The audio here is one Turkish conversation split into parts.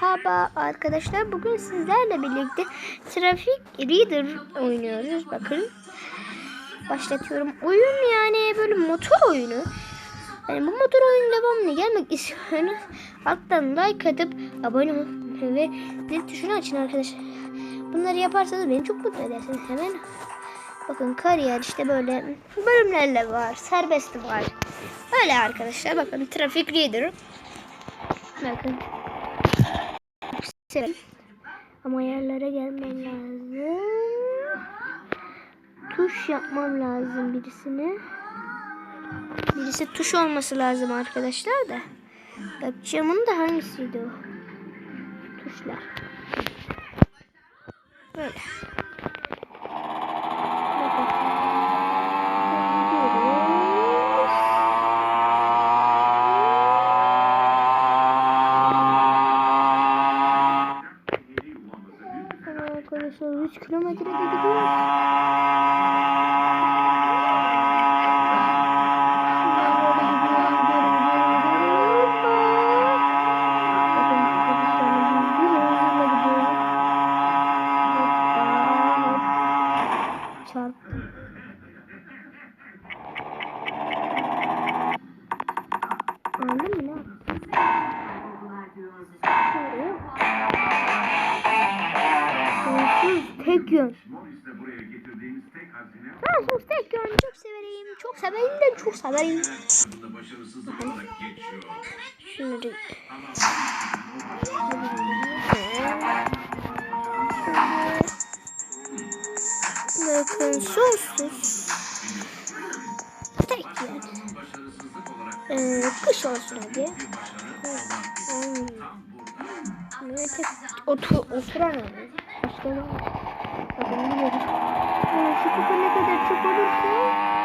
Merhaba arkadaşlar. Bugün sizlerle birlikte Traffic Reader oynuyoruz. Bakın. Başlatıyorum. Oyun yani böyle motor oyunu. Yani bu motor oyunu devamlı gelmek istiyorsanız alttan like atıp abone olun ve zil tuşunu açın arkadaşlar. Bunları yaparsanız beni çok mutlu edersiniz. Hemen bakın kariyer işte böyle bölümlerle var. Serbest var. Böyle arkadaşlar bakın Traffic Reader. Bakın. Ama yerlere gelmem lazım. Tuş yapmam lazım birisine. Birisi tuş olması lazım arkadaşlar da. Yapacağımın da hangisiydi o? Tuşlar. Böyle. Bakın. Gidiyoruz. Tamam arkadaşlar 3 kilometrede gidiyoruz. tek yön. Ben çok tek yön çok severim. Çok severim de çok severim. Şimdi. Bakın sonsuz. Tek yön. Ee, kış olsun hadi. Ee, hmm. Tek, otur, oturan dolar. Haberini verin. Yani şu kupa ne kadar çok olursa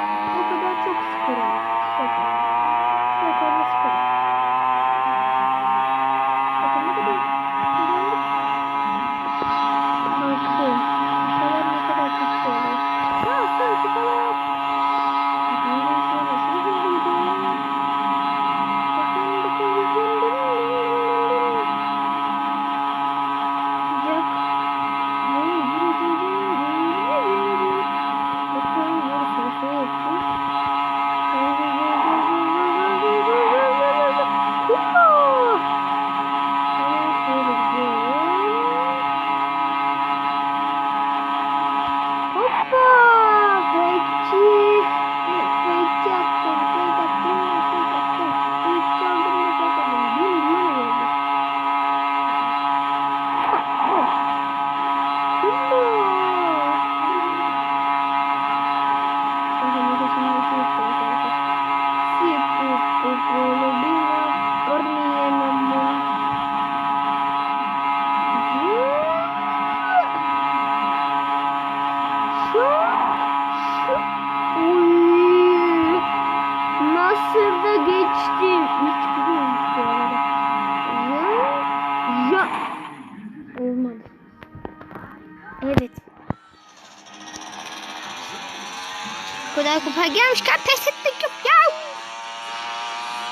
kadar kupa gelmişken pes ettik yok ya.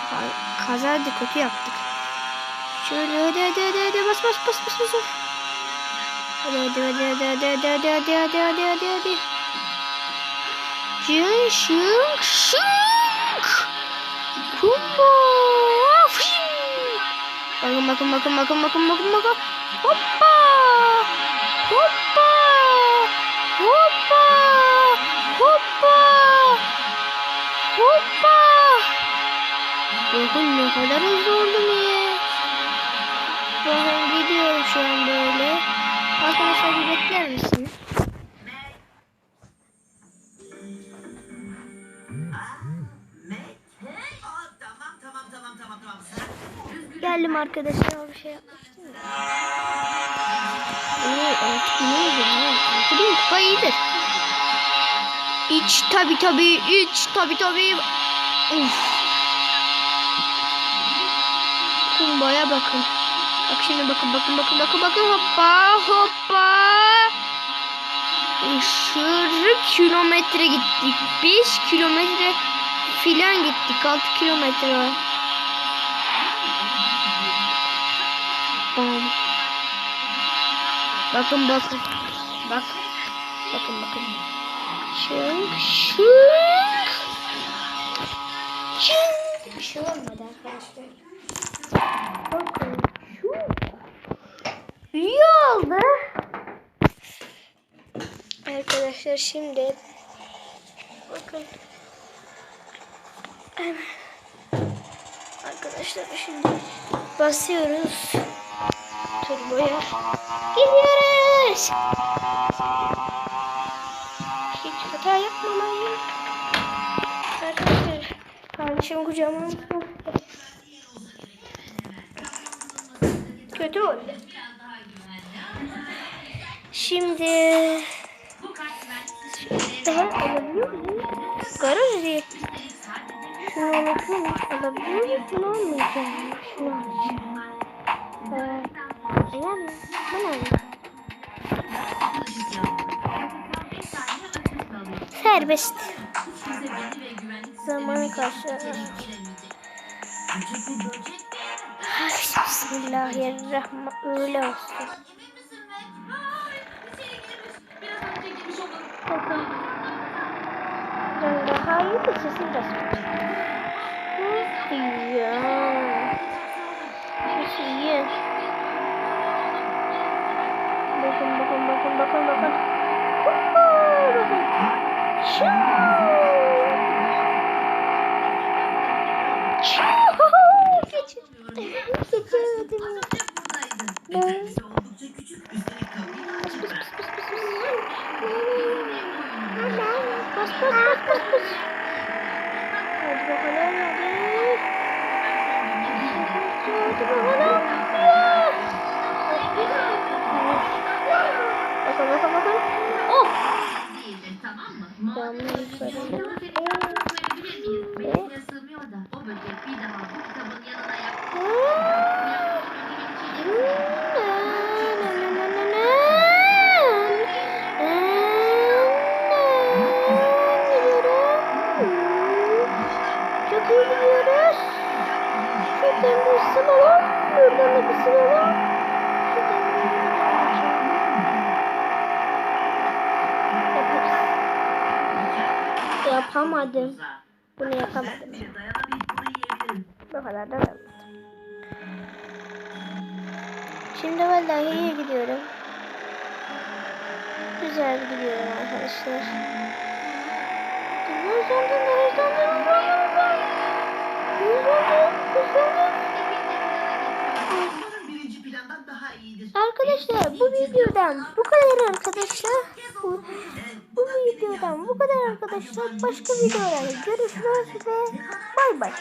Ka- Kazaydı kötü yaptık. Şöyle hadi hadi hadi hadi bas bas bas bas bas. Hadi hadi hadi hadi hadi hadi hadi hadi hadi hadi hadi hadi. Cın şın şınk. Kumbo. Bakın bakın bakın bakın bakın bakın bakın. Hoppa. Bakın ne kadar hızlı oldum ya. Bakın gidiyorum şu an böyle. Arkadaşlar bir bekler misiniz? Geldim arkadaşlar bir şey yapmıştım ya. Oo altı bin oldu. Altı bin kupa iyidir. İç tabi tabi iç tabi tabi. Uf. Kumbaya bakın. Bak şimdi bakın bakın bakın bakın bakın hoppa hoppa. Aşırı kilometre gittik. 5 kilometre filan gittik. 6 kilometre var. Bam Bakın bakın. Bak. Bakın bakın. Şınk şınk. Şınk. Bir şey olmadı arkadaşlar. Bakın. Şu. İyi oldu. Arkadaşlar şimdi bakın. Hemen. Arkadaşlar şimdi basıyoruz turboya. Gidiyoruz. Hiç hata yapmamalıyım. Arkadaşlar kardeşim kucağıma Kötü oldu. Şimdi daha alabiliyor muyum? Garaj diye. Şunu alalım. Alabiliyor muyum? Şunu almayacağım. Şunu alacağım. Ee, yani bunu. Serbest. Zamanı karşı. Ay, Bismillahirrahmanirrahim. Öyle olsun. Ben daha iyi de sesi biraz. Hı, Ya. Sesi iyi. Bakın bakın bakın bakın bakın. Bakın. Şuu. Şuu. Geçirdim. Ben-. Bas bas bas bas bas. Hadi bakalım hadi. Hadi bakalım. Ya. Bakın bakın bakın. Oh. değildir tamam mı? Camını yukarı. Metine sığmıyor da o böcek bir daha bu kitabın yanına yak. Gidiyoruz. Şuradan bir ısınalım. Buradan da bir Yaparız. Yapamadım. Bunu yapamadım. Bu kadar da yapmadım. Şimdi vallahi iyi gidiyorum. Güzel gidiyorum arkadaşlar. Hızlandım, hızlandım. Umarım birinci plandan daha iyidir. Arkadaşlar bu videodan bu kadar arkadaşlar. Bu, bu videodan bu kadar arkadaşlar. Başka videolarda görüşürüz ve bay bay.